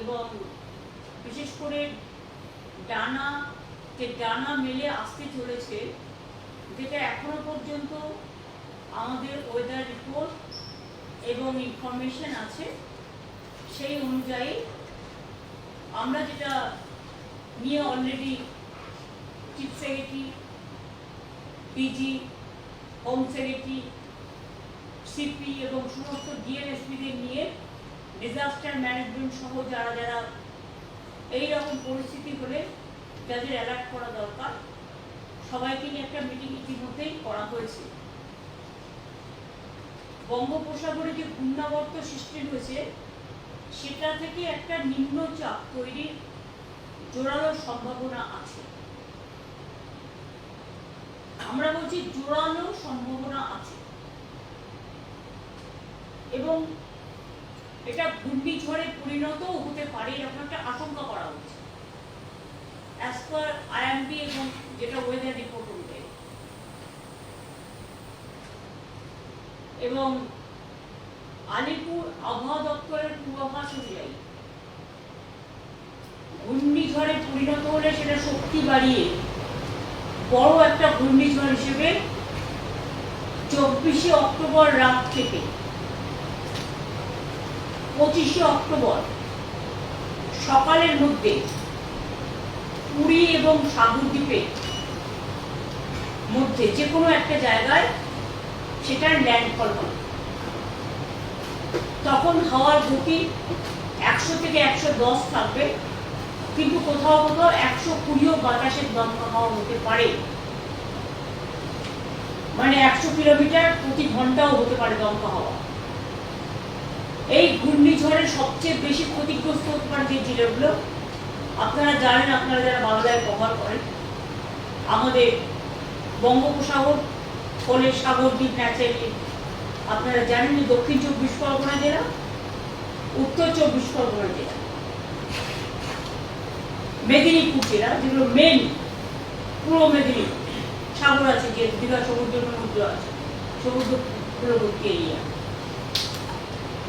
এবং বিশেষ করে ডানা, যে ডানা মেলে আসতে চলেছে, যেটা এখনও পর্যন্ত আমাদের ওয়েদার রিপোর্ট এবং ইনফরমেশন আছে, সেই অনুযায়ী আমরা যেটা নিয়ে already chief secretary PG home secretary CP এবং সমস্ত ডিএনএসপিদের নিয়ে ডিজাস্টার ম্যানেজমেন্ট সহ যারা যারা এই রকম পরিস্থিতি হলে যাদের অ্যালার্ট করা দরকার, সবাইকে নিয়ে একটা মিটিং ইতিমধ্যেই করা হয়েছে। বঙ্গোপসাগরে যে ঘূর্ণাবর্ত সৃষ্টি হয়েছে, সেটা থেকে একটা নিম্নচাপ তৈরির জোরালো সম্ভাবনা আছে। আমরা বলছি জোরালো সম্ভাবনা আছে। এবং এটা ঘূর্ণিঝড়ে পরিণতও হতে পারে এরকম একটা আশঙ্কা করা হচ্ছে। অ্যাজ পার আইএমডি এবং যেটা ওয়েদার রিপোর্ট অনুযায়ী। এবং আলিপুর আবহাওয়া দপ্তরের পূর্বাভাস অনুযায়ী ঘূর্ণিঝড়ে পরিণত হলে সেটা শক্তি বাড়িয়ে বড় একটা ঘূর্ণিঝড় হিসেবে চব্বিশে অক্টোবর রাত থেকে পঁচিশে অক্টোবর, সকালের মধ্যে পুরী এবং সাগরদ্বীপে মধ্যে যে কোনো একটা জায়গায় সেটার ল্যান্ডফল হবে তখন হাওয়ার গতি একশো থেকে একশো দশ থাকবে, কিন্তু কোথাও কোথাও একশো কুড়িও বাতাসের দমকা হাওয়া হতে পারে। মানে একশো কিলোমিটার প্রতি ঘন্টাও হতে পারে দমকা হাওয়া। এই ঘূর্ণিঝড়ের সবচেয়ে বেশি ক্ষতিগ্রস্ত হতে পারে যে জেলাগুলো আপনারা জানেন, আপনারা যারা বাংলায় কভার করেন, আমাদের বঙ্গোপসাগর কোলের সাগরদ্বীপ ন্যাচারালি আপনারা জানেন যে দক্ষিণ চব্বিশ পরগনা জেলা, উত্তর চব্বিশ পরগনা জেলা। মেদিনীপুর জেলা, যেগুলো মেন পূর্ব মেদিনীপুর। সাগর আছে, যে দীঘা, সমুদ্র সমুদ্র আছে। সমুদ্র পূর্ববর্তী এরিয়া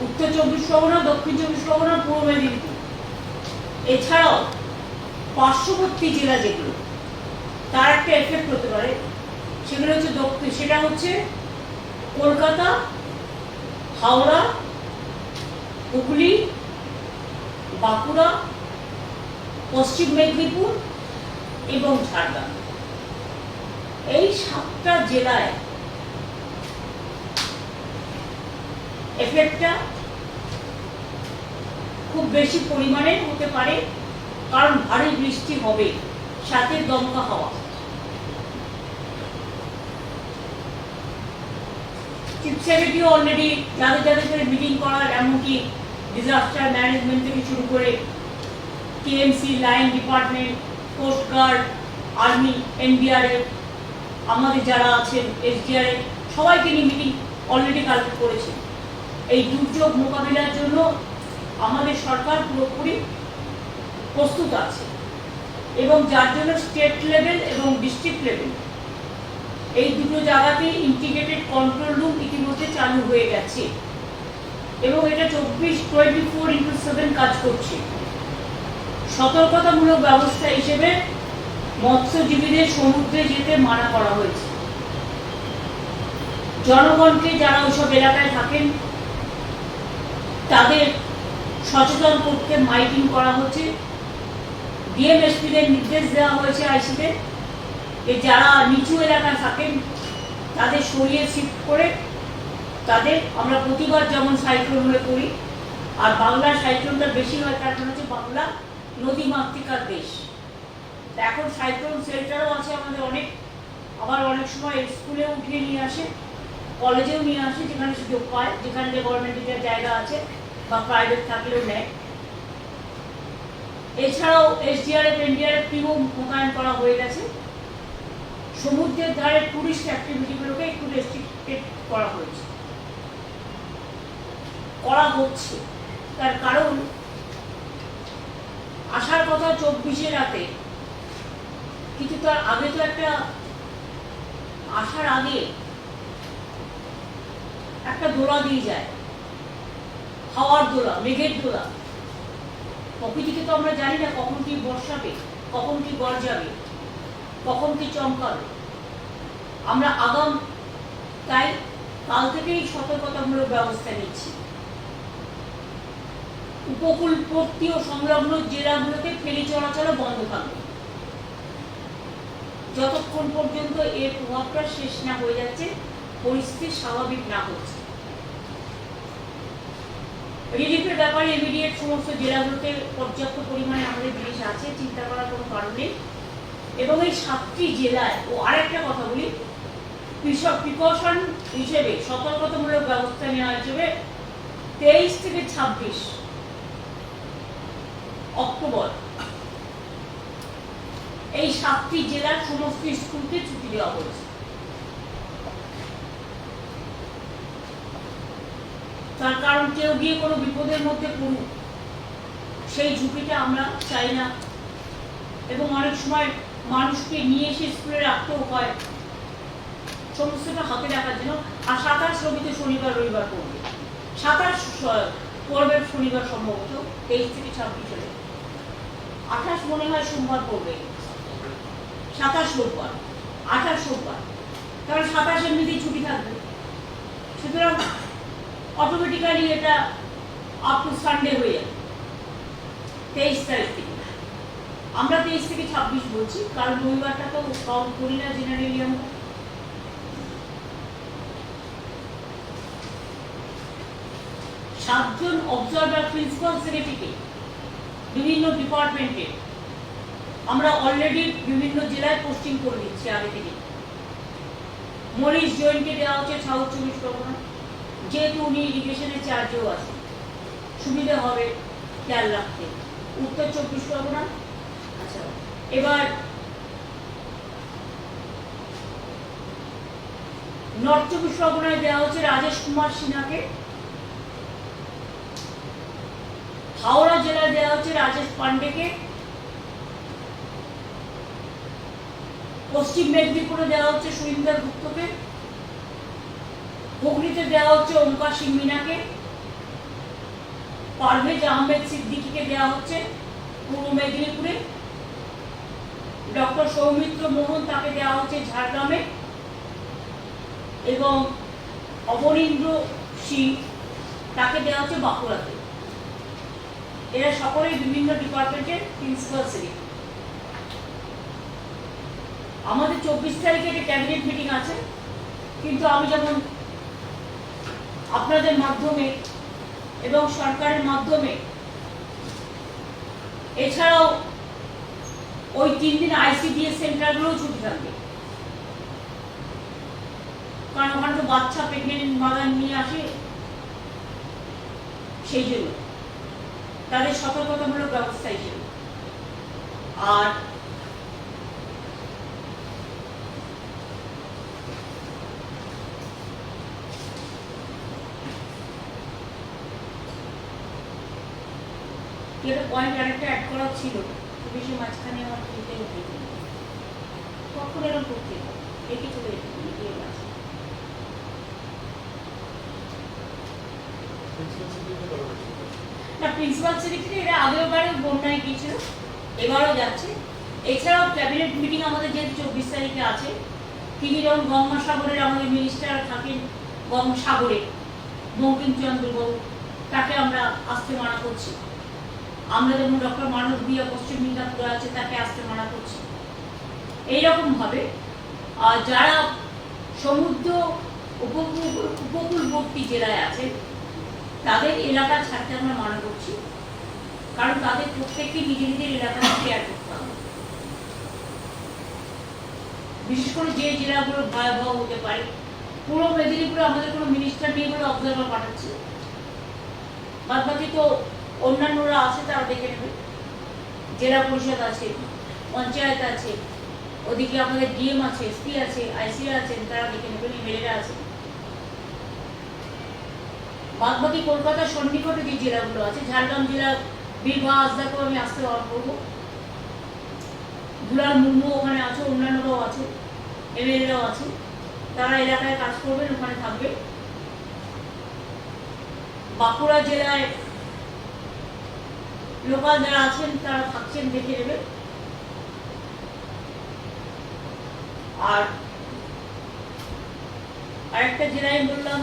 উত্তর চব্বিশ পরগনা, দক্ষিণ চব্বিশ পরগনা, পূর্ব মেদিনীপুর। এছাড়াও পার্শ্ববর্তী জেলা যেগুলো, তার একটা এফেক্ট হতে পারে। সেগুলো হচ্ছে দক্ষিণ, সেটা হচ্ছে কলকাতা, হাওড়া, হুগলি, বাঁকুড়া, পশ্চিম মেদিনীপুর এবং ঝাড়গ্রাম। এই সাতটা জেলায় এফেক্টটা খুব বেশি পরিমাণে হতে পারে, কারণ ভারী বৃষ্টি হবে, সাথে দমকা হাওয়া। চিফ অলরেডি যাদের যাদের সাথে মিটিং করার এমনকি ডিজাস্টার ম্যানেজমেন্ট থেকে শুরু করে TMC line department coast guard army NDRF আমাদের যারা আছেন এসডিআরএফ সবাইকে নিয়ে মিটিং অলরেডি কালেক্ট করেছে। এই দুর্যোগ মোকাবিলার জন্য আমাদের সরকার পুরোপুরি প্রস্তুত আছে এবং যার জন্য স্টেট লেভেল এবং ডিস্ট্রিক্ট লেভেল এই দুটো জায়গাতেই ইন্টিগ্রেটেড কন্ট্রোল রুম ইতিমধ্যে চালু হয়ে গেছে এবং এটা চব্বিশ টোয়েন্টি ফোর ইন্টু সেভেন কাজ করছে। সতর্কতামূলক ব্যবস্থা হিসেবে মৎস্যজীবীদের সমুদ্রে যেতে মানা করা হয়েছে। জনগণকে যারা ওইসব এলাকায় থাকেন তাদের সচেতন করতে মাইকিং করা হচ্ছে। ডিএমএসপিদের নির্দেশ দেওয়া হয়েছে আইসিদের যে যারা নিচু এলাকায় থাকেন, তাদের সরিয়ে শিফট করে তাদের আমরা প্রতিবার যেমন সাইক্লোন হলে করি, আর বাংলার সাইক্লোনটা বেশি হয় কারণ হচ্ছে বাংলা নদী মাতৃকার দেশ। এখন সাইক্লোন সেন্টারও আছে আমাদের অনেক। আবার অনেক সময় স্কুলেও উঠিয়ে নিয়ে আসে। কলেজেও নিয়ে আসে, যেখানে সুযোগ পায়, যেখানে যে গভর্নমেন্টের জায়গা আছে, বা প্রাইভেট থাকলেও নেয়। এছাড়াও এসডিআরএফ এনডিআরএফ টিমও মোতায়েন করা হয়ে গেছে। সমুদ্রের ধারে টুরিস্ট অ্যাক্টিভিটিগুলোকে একটু রেস্ট্রিক্টেড করা হয়েছে। করা হচ্ছে। তার কারণ, আসার কথা চব্বিশে রাতে, কিন্তু তার আগে তো একটা আসার আগে একটা দোলা দিয়ে যায়। হাওয়ার দোলা মেঘের দোলা প্রকৃতিকে তো আমরা জানি না কখন কি বর্ষাবে, কখন কি গরজাবে কখন কি চমকাবে। আমরা আগাম, তাই কাল থেকেই সতর্কতামূলক ব্যবস্থা নিচ্ছি। উপকূলবর্তী ও সংলগ্ন জেলাগুলোতে ফেরি চলাচলও বন্ধ থাকবে। যতক্ষণ পর্যন্ত এর প্রভাবটা শেষ না হয়ে যাচ্ছে পরিস্থিতি স্বাভাবিক না হচ্ছে। রিলিফের ব্যাপারে ইমিডিয়েট সমস্ত জেলাগুলোতে পর্যাপ্ত পরিমাণে আমাদের জিনিস আছে, চিন্তা করার কোনো কারণ এবং এই সাতটি জেলায়, ও আরেকটা কথা বলি, কৃষক প্রিকশন হিসেবে সতর্কতামূলক ব্যবস্থা নেওয়া হিসেবে তেইশ থেকে ছাব্বিশ অক্টোবর এই সাতটি জেলার সমস্ত স্কুলকে ছুটি দেওয়া হয়েছে। তার কারণ কেউ গিয়ে কোনো বিপদের মধ্যে পড়ুক। সেই ঝুঁকিটা আমরা চাই না। এবং অনেক সময় মানুষকে নিয়ে এসে স্কুলে রাখতেও হয় সমস্তটা হাতে রাখার জন্য। আর সাতাশ রবিতে শনিবার, রবিবার পড়বে। সাতাশ স- পড়বে শনিবার সম্ভবত তেইশ থেকে ছাব্বিশ আঠাশ মনে হয় সোমবার পড়বে। সাতাশ রোববার, আঠাশ রোববার। কারণ সাতাশ এমনিতেই ছুটি থাকবে। সুতরাং অটোমেটিক্যালি এটা আপ টু সানডে হয়ে যাবে। তেইশ তারিখ থেকে। আমরা তেইশ থেকে ছাব্বিশ বলছি, কারণ রবিবারটা তো কাউন্ট করি না জেনারেলি আমরা। সাতজন অবজারভার প্রিন্সিপাল সেক্রেটারিকে বিভিন্ন ডিপার্টমেন্টে আমরা অলরেডি বিভিন্ন জেলায় পোস্টিং করে দিচ্ছি আগে থেকে। মনীষ জৈনকে দেওয়া হচ্ছে সাউথ চব্বিশ পরগনা। যেহেতু উনি ইরিগেশনের চার্জেও আছে। সুবিধা হবে খেয়াল রাখতে। উত্তর চব্বিশ পরগনা। আচ্ছা এবার নর্থ চব্বিশ পরগনায় দেওয়া হচ্ছে রাজেশ কুমার সিনহাকে। হাওড়া জেলায় দেওয়া হচ্ছে রাজেশ পান্ডেকে। পশ্চিম মেদিনীপুরে দেওয়া হচ্ছে সুরিন্দর গুপ্তকে। হুগলিতে দেওয়া হচ্ছে ওমকার সিং মিনাকে। পারভেজ আহমেদ সিদ্দিকিকে দেওয়া হচ্ছে পূর্ব মেদিনীপুরে। ডক্টর সৌমিত্র মোহন তাকে দেওয়া হচ্ছে ঝাড়গ্রামে। এবং অবনীন্দ্র সিং তাকে দেওয়া হচ্ছে বাঁকুড়াতে। এরা সকলেই বিভিন্ন ডিপার্টমেন্টের প্রিন্সিপাল সেক্রেটারি আমাদের চব্বিশ তারিখে একটা ক্যাবিনেট মিটিং আছে, কিন্তু আমি যেমন আপনাদের মাধ্যমে এবং সরকারের মাধ্যমে। এছাড়াও ওই তিন দিন আইসিডিএস সেন্টারগুলোও ছুটি থাকবে। কারণ ওখানে তো বাচ্চা প্রেগনেন্ট মাদার নিয়ে আসে, সেই জন্য। তাদের সতর্কতামূলক ব্যবস্থা হিসেবে। আর এটা পয়েন্ট আরেকটা অ্যাড করা ছিল। তো বেশি মাঝখানে আমার দিতে হতে কখন এরকম করতে রেখে চলে আছে না প্রিন্সিপাল সেক্রেটারি এরা আগের বারে বন্যায় গিয়েছিল এবারও যাচ্ছে। এছাড়াও ক্যাবিনেট মিটিং আমাদের যেহেতু চব্বিশ তারিখে আছে তিনি যেমন গঙ্গাসাগরের আমাদের মিনিস্টার থাকেন গঙ্গাসাগরে বঙ্কিমচন্দ্র বাবু তাকে আমরা আসতে মানা করছি। আমরা যেমন ডক্টর মানব দিয়া পশ্চিম মিদনাপুরে আছে, তাকে আসতে মানা করছি। এইরকম ভাবে যারা সমুদ্র উপকূল উপকূলবর্তী জেলায় আছে, তাদের এলাকা ছাড়তে আমরা মানা করছি। কারণ তাদের প্রত্যেককে নিজের নিজের এলাকা কেয়ার করতে হবে। বিশেষ করে যে জেলাগুলো ভয়াবহ হতে পারে পুরো মেদিনীপুরে আমাদের কোনো মিনিস্টার নেই বলে অবজারভার পাঠাচ্ছে। বাদ বাকি তো অন্যান্যরা আছে, তারা দেখে নেবে। জেলা পরিষদ আছে, পঞ্চায়েত আছে, ওদিকে আমাদের ডিএম আছে, এসপি আছে, আইসি আছেন তারা দেখে নেবেন এমএলএরা আছে। বাদ বাকি কলকাতার সন্নিকটে যে জেলাগুলো আছে, ঝাড়গ্রাম জেলা, বীরভা আসদাকেও আমি আসতে করব। দুলাল মুর্মু ওখানে আছে, অন্যান্যরাও আছে, এমএলএরাও আছে। তারা এলাকায় কাজ করবেন, ওখানে থাকবে। বাঁকুড়া জেলায় লোকাল যারা আছেন, তারা থাকছেন, দেখে নেবে আর আরেকটা জেলায় বললাম,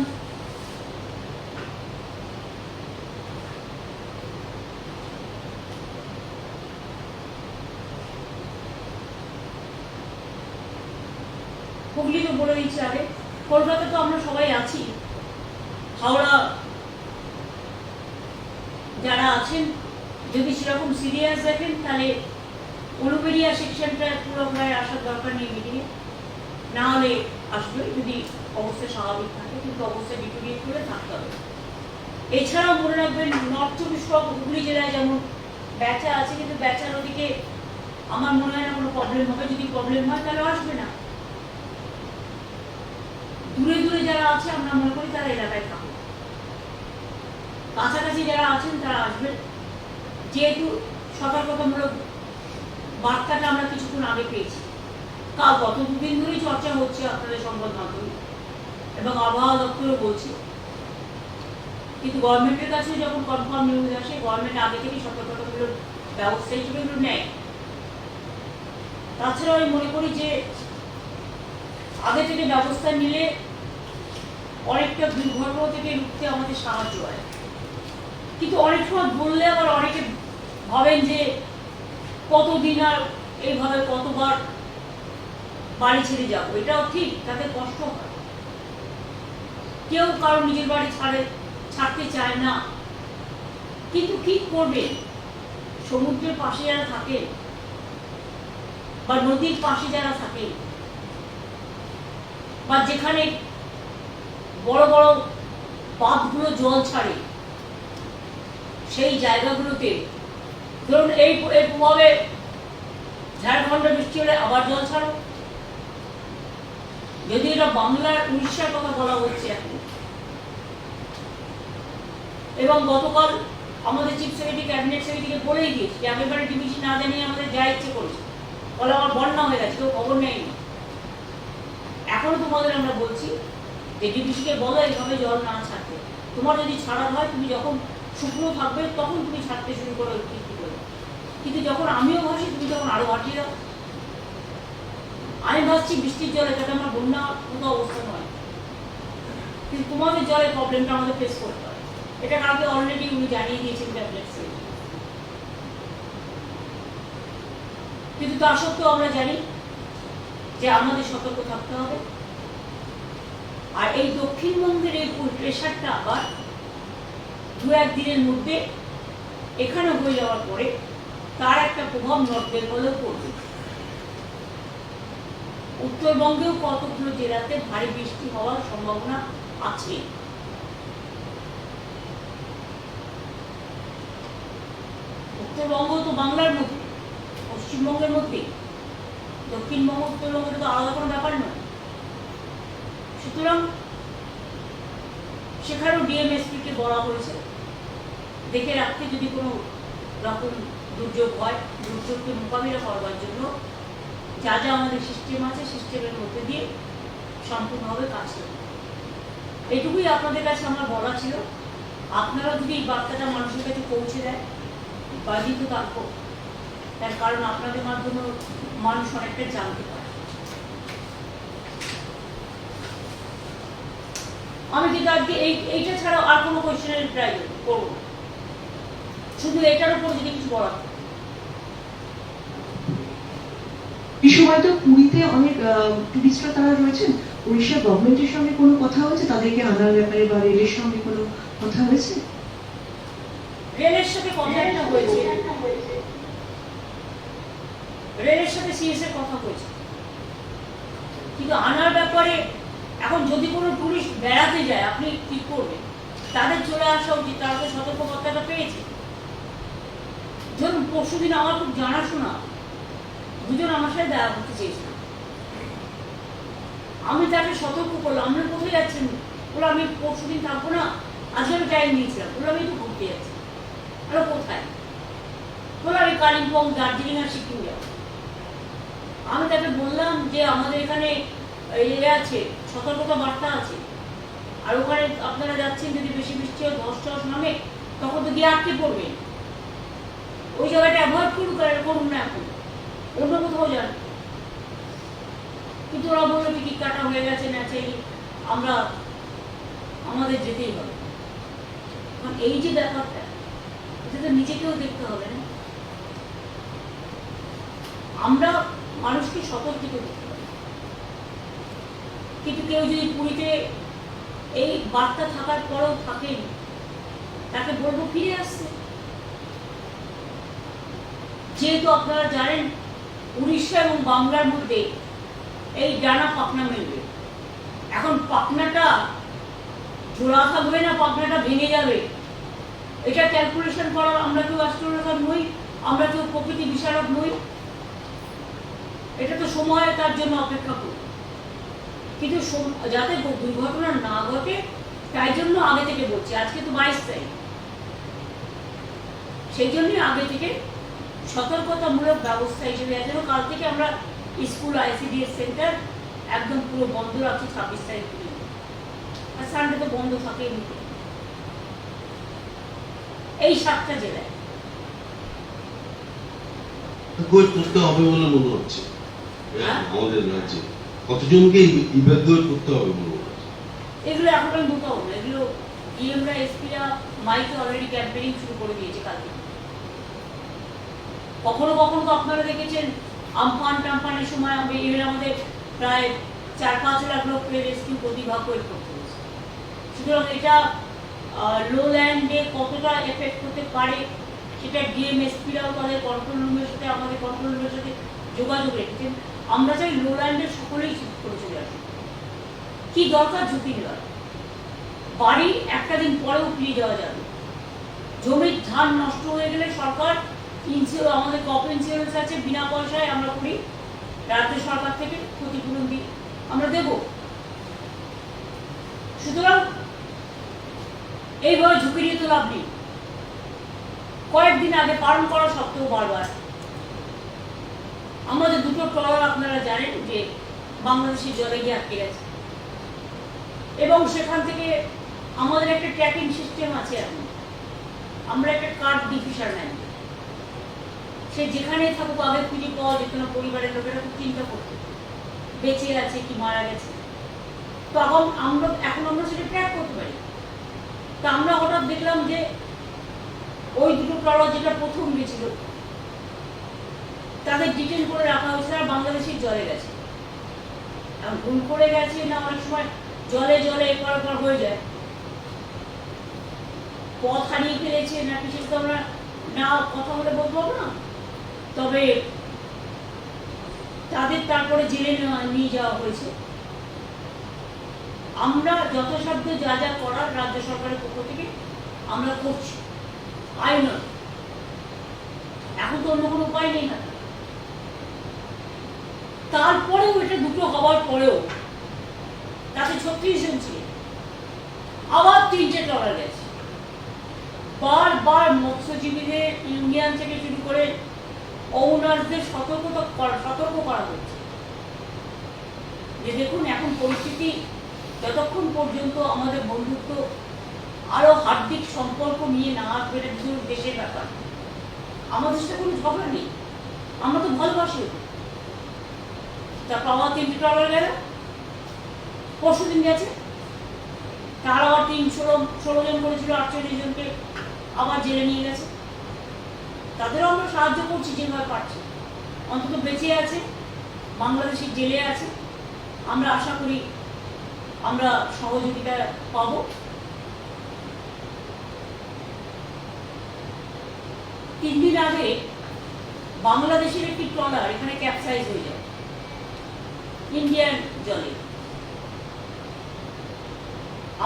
হুগলি তো দিচ্ছি আগে কলকাতা তো আমরা সবাই আছি। হাওড়া যারা আছেন যদি সেরকম সিরিয়াস দেখেন, তাহলে অনুপেরিয়া সেকশনটা পুরোপুরায় আসার দরকার নেই মিটিংয়ে। না হলে আসবে, যদি অবস্থা স্বাভাবিক থাকে, কিন্তু অবস্থা ডিটোরিয়েট করে থাকতে হবে। এছাড়াও মনে রাখবেন নর্থ চব্বিশ পরগনা হুগলি জেলায় যেমন ব্যাচা আছে, কিন্তু ব্যাচার ওদিকে আমার মনে হয় না কোনো প্রবলেম হবে। যদি প্রবলেম হয়, তাহলে আসবে না। দূরে দূরে যারা আছে, আমরা মনে করি তারা এলাকায় থাকবে কাছাকাছি যারা আছেন, তারা আসবেন। যেহেতু সতর্কতামূলক বার্তাটা আমরা কিছুক্ষণ আগে পেয়েছি। কাল গত দুদিন ধরেই চর্চা হচ্ছে আপনাদের সংবাদ মাধ্যমে এবং আবহাওয়া দপ্তরও বলছে। কিন্তু গভর্নমেন্টের কাছে যখন কনফার্ম নিউজ আসে, গভর্নমেন্ট আগে থেকেই সতর্কতামূলক ব্যবস্থা হিসেবে এগুলো নেয়। তাছাড়াও আমি মনে করি যে আগে থেকে ব্যবস্থা নিলে অনেকটা দুর্ঘটনা থেকে রুখতে আমাদের সাহায্য হয়। কিন্তু অনেক সময় বললে আবার অনেকে ভাবেন যে কতদিন আর এইভাবে কতবার বাড়ি ছেড়ে যাব? এটাও ঠিক, তাতে কষ্ট হয়। কেউ কারও নিজের বাড়ি ছাড়ে, ছাড়তে চায় না। কিন্তু কি করবে? সমুদ্রের পাশে যারা থাকে বা নদীর পাশে যারা থাকে বা যেখানে বড় বড় বাঁধগুলো জল ছাড়ে, সেই জায়গাগুলোতে ধরুন এই প্রভাবে ঝাড়খণ্ডে বৃষ্টি হলে আবার জল ছাড়ো। যদি এটা বাংলার উড়িষ্যার কথা বলা হচ্ছে এখন। এবং গতকাল আমাদের চিফ সেক্রেটারি, ক্যাবিনেট সেক্রেটারিকে বলেই দিয়েছি যে একেবারে ডিভিশন না জানিয়ে আমাদের যা ইচ্ছে করেছে। বলে আমার বন্যা হয়ে গেছে, কেউ খবর নেয়নি। এখনও তোমাদের আমরা বলছি যে ডিবিসিকে বলো এইভাবে জল না ছাড়তে। তোমার যদি ছাড়া হয়, তুমি যখন শুকনো থাকবে, তখন তুমি ছাড়তে শুরু করে কিন্তু যখন আমিও ভাসি তুমি তখন আরও ভাসিয়ে দাও। আমি ভাবছি বৃষ্টির জলে যাতে আমার বন্যা মতো অবস্থা নয়। কিন্তু তোমাদের জলের প্রবলেমটা আমাদের ফেস করতে হয়। এটা কালকে অলরেডি উনি জানিয়ে দিয়েছেন ক্যাবিনেট কিন্তু তা সত্ত্বেও আমরা জানি যে আমাদের সতর্ক থাকতে হবে। আর এই দক্ষিণবঙ্গের এই প্রেশারটা আবার দু একদিনের মধ্যে এখানে হয়ে যাওয়ার পরে তার একটা প্রভাব নর্থ বেঙ্গলেও পড়বে। উত্তরবঙ্গেও কতগুলো জেলাতে ভারী বৃষ্টি হওয়ার সম্ভাবনা আছে? উত্তরবঙ্গ তো বাংলার মধ্যে, পশ্চিমবঙ্গের মধ্যে, দক্ষিণবঙ্গ উত্তরবঙ্গের তো আলাদা কোনো ব্যাপার নয়। সুতরাং সেখানেও ডিএমএসপিকে বলা হয়েছে। দেখে রাখতে যদি কোনো রকম দুর্যোগ হয়, দুর্যোগকে মোকাবিলা করবার জন্য যা যা আমাদের সিস্টেম আছে সিস্টেমের মধ্যে দিয়ে সম্পূর্ণভাবে কাজ করবে এটুকুই আপনাদের কাছে আমার বলা ছিল। আপনারা যদি এই বার্তাটা মানুষের কাছে পৌঁছে দেয় বাজিত থাকব তার কারণ আপনাদের মাধ্যমে মানুষ অনেকটা জানতে পারে। আমি কিন্তু আজকে এই এইটা ছাড়াও আর কোনো কোয়েশ্চেনের ট্রাই করব। শুধু এটার উপর যদি কিছু তো পুরীতে অনেক টুরিস্টরা তারা রয়েছেন। উড়িষ্যা গভর্নমেন্টের সঙ্গে কোনো কথা হয়েছে? তাদেরকে আনার ব্যাপারে বা রেলের সঙ্গে কোনো কথা হয়েছে? রেলের সাথে কথা হয়েছে। রেলের সাথে সিএস এর কথা হয়েছে। কিন্তু আনার ব্যাপারে এখন যদি কোনো টুরিস্ট বেড়াতে যায় আপনি কি করবেন? তাদের চলে আসা উচিত তারা তো সতর্কবার্তাটা পেয়েছে। ধরুন, পরশু দিন আমার খুব জানাশোনা। দুজন আমার সাথে দেখা করতে চেয়েছিল। আমি তাকে সতর্ক করলাম আপনার কোথায় যাচ্ছেন? বলে আমি পরশু দিন থাকব না, আজকে আমি টাইম নিয়েছিলাম। বলে আমি একটু ঘুরতে যাচ্ছি। আরও, কোথায়? বলে আমি কালিম্পং, দার্জিলিং আর সিকিম যাব। আমি তাকে বললাম যে, আমাদের এখানে ইয়ে আছে, সতর্কতা বার্তা আছে। আর ওখানে আপনারা যাচ্ছেন, যদি বেশি বৃষ্টি হয়, ধস টস নামে, তখন তো গিয়ে আটকে পড়বেন। এটা করুন না এখন অন্য কোথাও যান। কিন্তু ওরা বলল টিকিট কাটা হয়ে গেছে ন্যাচে আমরা, আমাদের যেতেই হবে। কারণ এই যে ব্যাপারটা, এটা তো নিজেকেও দেখতে হবে না। আমরা মানুষকে সতর্কিত করতে হবে। কিন্তু কেউ যদি পুরীতে এই বার্তা থাকার পরেও থাকেন, তাকে বলব ফিরে আসতে। যেহেতু আপনারা জানেন, উড়িষ্যা এবং বাংলার মধ্যে এই ডানা পাখনা মিলবে। এখন পাখনাটা জোড়া থাকবে না, পাখনাটা ভেঙে যাবে। এটা ক্যালকুলেশন করার আমরা কেউ অ্যাস্ট্রোলজার নই, আমরা কেউ প্রকৃতি বিশারদ নই। এটা তো সময়, তার জন্য অপেক্ষা করি কিন্তু যাতে দুর্ঘটনা না ঘটে, তাই জন্য আগে থেকে বলছি, আজকে তো বাইশ তারিখ। সেই জন্যই আগে থেকে সতর্কতামূলক ব্যবস্থা হিসেবে আছে এবং কাল থেকে আমরা স্কুল আইসিডিএস সেন্টার একদম পুরো বন্ধ রাখছি ছাব্বিশ তারিখ পর্যন্ত। আর সানডে তো বন্ধ থাকে এই সাতটা জেলায়। করতে হবে বলে মনে হচ্ছে। হ্যাঁ? আমাদের রাজ্যে। কতজনকে ইভ্যাকুয়েট করতে হবে মনে হচ্ছে? এগুলো এখন আমি হবে এগুলো ডিএমরা এসপিরা মাইকে অলরেডি ক্যাম্পেইনিং শুরু করে দিয়েছে কালকে। কখনো কখনো তো আপনারা দেখেছেন, আমফান টাম্পানের সময় আমি এবার আমাদের প্রায় চার পাঁচ লাখ লোককে রেস্কিউ প্রতিভা করে করতে সুতরাং এটা লো ল্যান্ডে কতটা এফেক্ট করতে পারে, সেটা ডিএমএসপিরাও তাদের কন্ট্রোল রুমের সাথে, আমাদের কন্ট্রোল রুমের সাথে যোগাযোগ রেখেছেন। আমরা চাই লো ল্যান্ডে সকলেই শিফট করে চলে আসুন কি দরকার ঝুঁকি নেওয়ার? বাড়ি একটা দিন পরেও ফিরে যাওয়া যাবে। জমির ধান নষ্ট হয়ে গেলে সরকার ইন্সিও আমাদের কপ ইন্স্যুরেন্স আছে, বিনা পয়সায় আমরা করি। রাজ্য সরকার থেকে ক্ষতিপূরণ দিই। আমরা দেব। সুতরাং এইভাবে ঝুঁকি নিয়ে তো লাভ নেই। কয়েকদিন আগে পালন করা সত্ত্বেও বারবার। আমাদের দুটো ট্রলার আপনারা জানেন যে বাংলাদেশের জলে গিয়ে আটকে গেছে। এবং সেখান থেকে আমাদের একটা ট্র্যাকিং সিস্টেম আছে এখন। আমরা একটা কার্ড দিই ফিশারম্যান সে যেখানেই থাকুক আগে খুঁজে পাওয়া যেত না পরিবারের লোকেরা খুব চিন্তা করতো। বেঁচে আছে কি মারা গেছে? তখন আমরা, এখন আমরা সেটা ট্র্যাক করতে পারি। তা আমরা হঠাৎ দেখলাম যে ওই দুটো ট্রলার যেটা প্রথম গেছিল, তাদের ডিটেল করে রাখা হয়েছে আর বাংলাদেশের জলে গেছে। এখন ভুল করে গেছে না অনেক সময় জলে জলে এপার ওপার হয়ে যায়। পথ হারিয়ে ফেলেছে না কিছু, তো আমরা না কথা বলে বলব না। তবে তাদের তারপরে জেলে নেওয়া- নিয়ে যাওয়া হয়েছে। আমরা যথাসাধ্য যা যা করার রাজ্য সরকারের পক্ষ থেকে আমরা করছি। আইন এখন তো অন্য কোনো উপায় নেই না। তারপরেও এটা দুটো হওয়ার পরেও তাতে ছত্রিশ জন ছিল। আবার তিনটে ট্রলার গেছে বারবার মৎস্যজীবীদের ইউনিয়ন থেকে শুরু করে ওনারদের সতর্কতা করা, সতর্ক করা হচ্ছে। যে দেখুন, এখন পরিস্থিতি যতক্ষণ পর্যন্ত আমাদের বন্ধুত্ব আরও হার্দিক সম্পর্ক নিয়ে না আসবে, এটা দেশের ব্যাপার। আমাদের সাথে কোনো ঝগড়া নেই। আমরা তো ভালোবাসি। তারপর আবার তিনটে ট্রলার গেল। পরশু দিন গেছে। তার আবার তিন ষোলো ষোলো জন করেছিল, আটচল্লিশ জনকে আবার জেলে নিয়ে গেছে। তাদেরও আমরা সাহায্য করছি যেভাবে পারছি। অন্তত বেঁচে আছে, বাংলাদেশের জেলে আছে। আমরা আশা করি আমরা সহযোগিতা পাবো। তিন দিন আগে বাংলাদেশের একটি ট্রলার এখানে ক্যাপসাইজ হয়ে যায়। ইন্ডিয়ান জলে।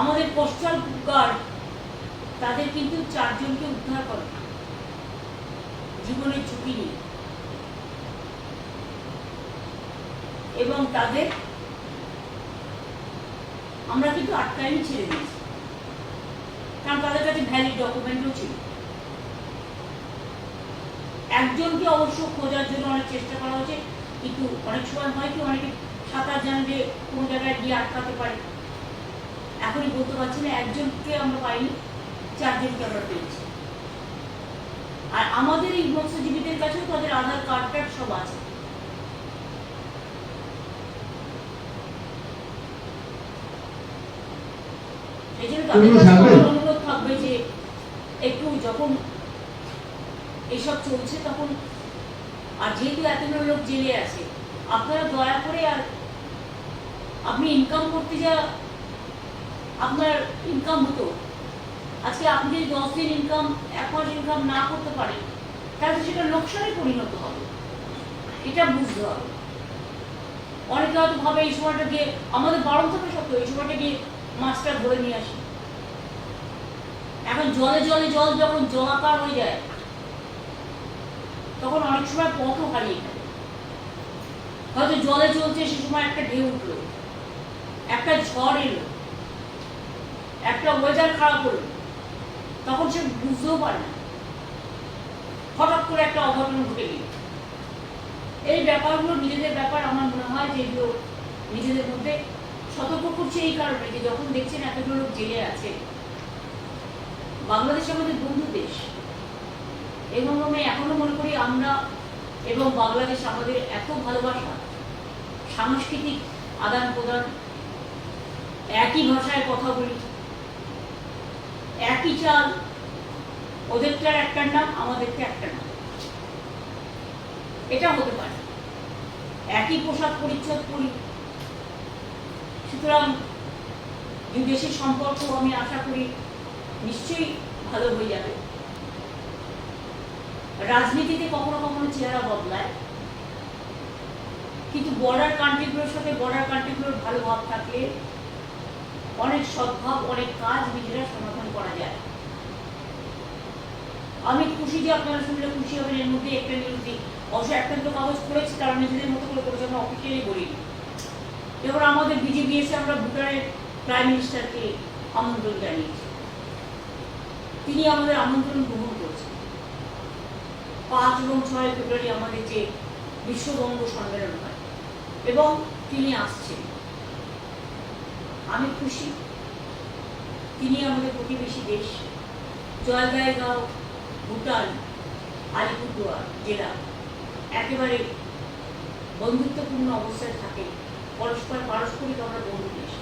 আমাদের কোস্টাল গার্ড তাদের কিন্তু চারজনকে উদ্ধার করে। জীবনের ঝুঁকি নিয়ে। এবং তাদের আমরা কিন্তু আটকায়নি ছেড়ে দিয়েছি। কারণ তাদের কাছে ভ্যালিড ডকুমেন্টও ছিল। একজনকে অবশ্য খোঁজার জন্য অনেক চেষ্টা করা হয়েছে, কিন্তু অনেক সময় হয় কি, অনেকে সাঁতার জানে যে কোনো জায়গায় গিয়ে আটকাতে পারে। এখনই বলতে পারছি না, একজনকে আমরা পাইনি, চারজনকে আমরা পেয়েছি। আর আমাদের এই মৎস্যজীবীদের কাছেও তাদের আধার কার্ড টার্ড সব আছে এই জন্য তাদের এগুলো কাছে থাকবে? আমার অনুরোধ থাকবে যে একটু যখন এইসব চলছে তখন আর যেহেতু এতগুলো লোক জেলে আছে আপনারা দয়া করে আর আপনি ইনকাম করতে যা আপনার ইনকাম হতো আজকে আপনি যদি দশ দিন ইনকাম এক মাস ইনকাম না করতে পারেন তাহলে সেটা লোকসানে পরিণত হবে। এটা বুঝতে হবে। অনেকে হয়তো ভাবে এই সময়টা গিয়ে আমাদের বারণ থাকে সত্ত্বেও এই সময়টা গিয়ে মাছটা ধরে নিয়ে আসি। এখন জলে জলে জল যখন জলাকার হয়ে যায়, তখন অনেক সময় পথও হারিয়ে ফেলে হয়তো জলে চলছে, সে সময় একটা ঢেউ উঠল, একটা ঝড় এলো, একটা ওয়েদার খারাপ হলো। তখন সে বুঝতেও পারে না হঠাৎ করে একটা অঘটন ঘটে গেল। এই ব্যাপারগুলো নিজেদের ব্যাপার আমার মনে হয় যে এগুলো নিজেদের মধ্যে সতর্ক করছে এই কারণে যে যখন দেখছেন এতগুলো লোক জেলে আছে বাংলাদেশ আমাদের বন্ধু দেশ এবং আমি এখনও মনে করি আমরা এবং বাংলাদেশ আমাদের এত ভালোবাসা, সাংস্কৃতিক আদান প্রদান একই ভাষায় কথা বলি একই চাল, ওদেরটার একটা নাম আমাদেরটা একটা নাম। এটা হতে পারে। একই পোশাক পরিচ্ছদ পরি। সুতরাং দেশের সম্পর্ক আমি আশা করি নিশ্চয়ই ভালো হয়ে যাবে। রাজনীতিতে কখনো কখনো চেহারা বদলায়। কিন্তু বর্ডার কান্ট্রিগুলোর সাথে বর্ডার কান্ট্রিগুলোর ভালো ভাব থাকলে অনেক সদ্ভাব, অনেক কাজ নিজেরা সমাধান করা যায়। আমি খুশি যে আপনারা শুনলে খুশি হবেন, এর মধ্যে একটা নিউজ দিই অবশ্য একটা দুটো কাগজ করেছি তারা নিজেদের মতো করে করেছে আমরা অফিসিয়ালি বলি। এবার আমাদের বিজেপি এসে আমরা ভুটানের প্রাইম মিনিস্টারকে আমন্ত্রণ জানিয়েছি। তিনি আমাদের আমন্ত্রণ গ্রহণ করেছেন। পাঁচ এবং ছয় ফেব্রুয়ারি আমাদের যে বিশ্ববঙ্গ সম্মেলন হয়, এবং তিনি আসছেন। আমি খুশি। তিনি আমাদের প্রতিবেশী দেশ। জলগাইগাঁও ভুটান, আলিপুরদুয়ার জেলা। একেবারে বন্ধুত্বপূর্ণ অবস্থায় থাকে। পরস্পর পারস্পরিক আমরা বন্ধু দেশ।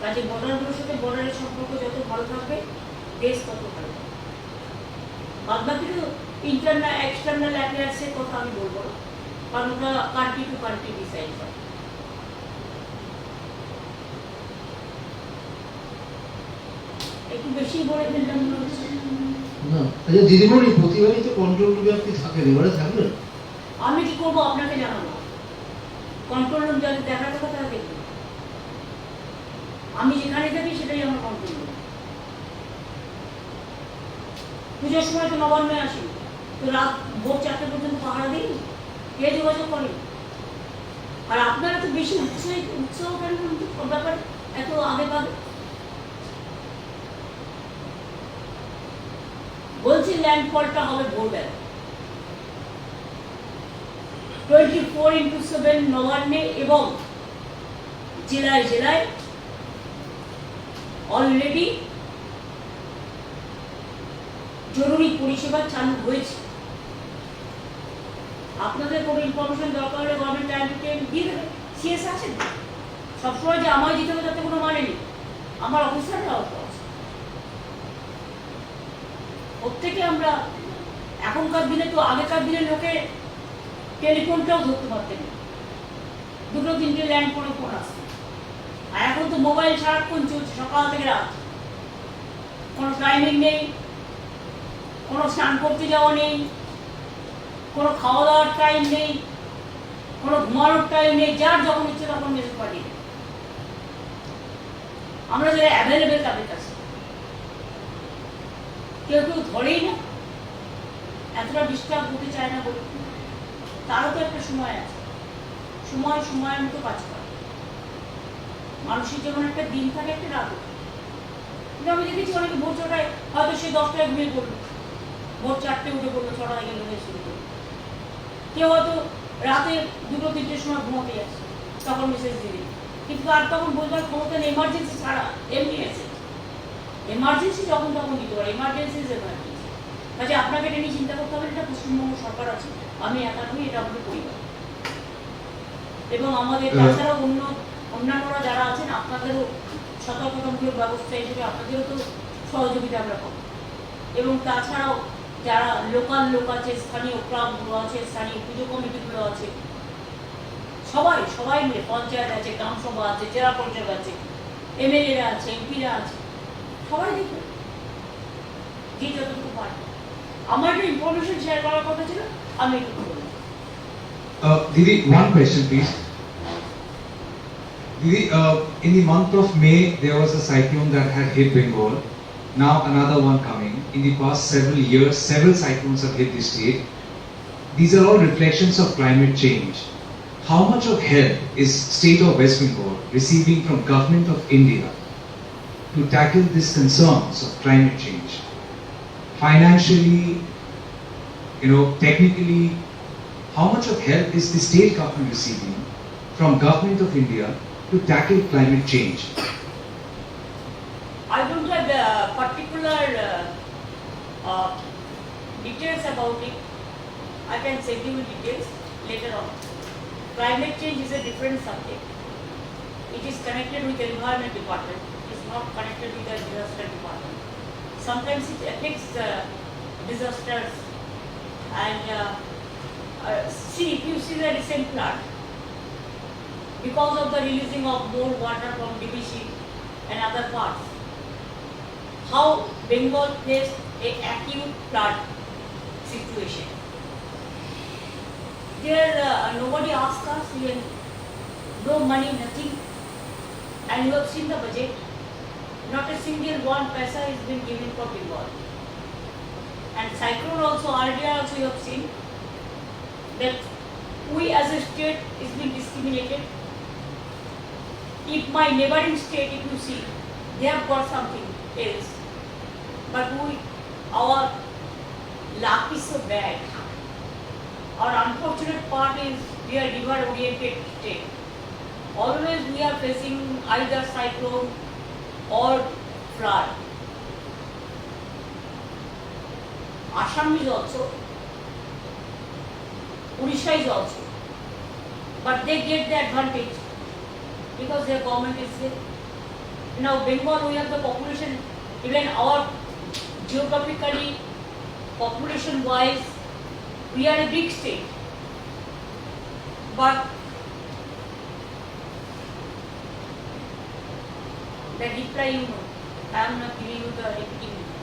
কাজে বর্ডারগুলোর সাথে বর্ডারের সম্পর্ক যত ভালো থাকবে, দেশ তত ভালো থাকবে। বাদ বাকি তো ইন্টারনাল এক্সটার্নাল অ্যাফেয়ার্সের কথা আমি বলব না। কারণ ওটা কান্ট্রি টু কান্ট্রি ডিসাইড হয়। একটু বেশি বলে ফেললাম না আচ্ছা দিদিমণি প্রতিবারই তো কন্ট্রোল রুমে আপনি থাকেন এবারে থাকবেন? আমি কি করব আপনাকে জানাব? কন্ট্রোল রুম যাদের দেখার কথা তারা দেখবে আমি যেখানে থাকি সেটাই আমার কন্ট্রোল রুম পুজোর সময় তো নবান্নে আসি। তো রাত ভোর চারটে পর্যন্ত পাহারা দিই। কে যোগাযোগ করে? আর আপনারা তো বেশি উৎসাহ উৎসাহ কেন ব্যাপারে এত আগে ভাগে? বলছি ল্যান্ডফলটা হবে ভোরবেলা। টোয়েন্টি ফোর ইন্টু সেভেন নবান্নে এবং জেলায় জেলায় অলরেডি জরুরি পরিষেবা চালু হয়েছে। আপনাদের কোনো ইনফরমেশন দরকার হলে গভর্নমেন্ট টাইম দিয়ে দেবে। সিএস আছেন সবসময় যে আমায় দিতে হবে তাতে কোনো মানে নেই। আমার অফিসাররাও তো আছে প্রত্যেকে আমরা এখনকার দিনে তো আগেকার দিনের লোকে টেলিফোনটাও ধরতে পারতেন দুটো তিনটে ল্যান্ড করে ফোন আসছে আর এখন তো মোবাইল সারাক্ষণ চলছে, সকাল থেকে রাত। কোনো টাইমিং নেই, কোনো স্নান করতে যাওয়া নেই, কোনো খাওয়া দাওয়ার টাইম নেই, কোনো ঘুমানোর টাইম নেই, যার যখন ইচ্ছে তখন মেসেজ পাঠিয়ে আমরা যারা অ্যাভেলেবেল তাদের কাছে কেউ কেউ ধরেই না এতটা হতে চায় না বলে তারও তো একটা সময় আছে। সময়, সময়ের মতো কাজ করে। মানুষের যেমন একটা দিন থাকে, একটা রাত কিন্তু আমি দেখেছি অনেকে ভোর ছটায়, হয়তো সে দশটায় ঘুমিয়ে পড়ল। ভোর চারটে উঠে পড়ল গেলে হয়ে শুরু করল। কেউ হয়তো রাতে দুটো, তিনটের সময় ঘুমাতে যাচ্ছে তখন মেসেজ দিবে কিন্তু আর তখন বলবার ক্ষমতা এমার্জেন্সি ছাড়া, এমনি মেসেজ এমার্জেন্সি যখন তখন দিতে পারে এমার্জেন্সি ইজ এমার্জেন্সি কাজে আপনাকে এটা নিয়ে চিন্তা করতে হবে এটা পশ্চিমবঙ্গ সরকার আছে আমি একা নই এটা আমাদের পরিবার। এবং আমাদের আহ, তাছাড়াও অন্য অন্যান্যরা যারা আছেন আপনাদেরও সতর্কতামূলক ব্যবস্থা হিসেবে আপনাদেরও তো সহযোগিতা আমরা পাবো। এবং তাছাড়াও যারা লোকাল লোক আছে স্থানীয় ক্লাবগুলো আছে স্থানীয় পুজো কমিটিগুলো আছে সবাই সবাই মিলে পঞ্চায়েত আছে গ্রাম সভা আছে জেলা পরিষদ আছে এমএলএরা আছে এমপিরা আছে সবাই দেখবে যে যতটুকু পারে আমার একটা ইনফরমেশন শেয়ার করার কথা ছিল আমি একটু বললাম Uh, Didi, one question, please. Didi, uh, in the month of May, there was a cyclone that had hit Bengal. Now another one coming. In the past several years, several cyclones have hit the state. These are all reflections of climate change. How much of help is state of West Bengal receiving from government of India to tackle these concerns of climate change? Financially, you know, technically, how much of help is the state government receiving from government of India to tackle climate change? I don't have the particular uh, uh, details about it. I can send you the details later on. Climate change is a different subject. It is connected with the environment department. Not connected with the disaster department. Sometimes it affects the disasters and uh, uh, see if you see the recent flood because of the releasing of more water from DBC and other parts how Bengal faced a acute flood situation. There, uh, nobody asked us, even no money, nothing. And you have seen the budget. Not a single one paisa has been given for Bengal. And cyclone also, earlier also you have seen that we as a state is being discriminated. If my neighboring state, if you see, they have got something else. But we, our luck is so bad. Our unfortunate part is we are river oriented state. Always we are facing either cyclone or flood. Assam is also, Odisha is also. But they get the advantage because their government is there. Now Bengal, we have the population, even our geographically, population wise, we are a big state. But Perdi para Ilma, tá? Na Bíblia da Epidemia.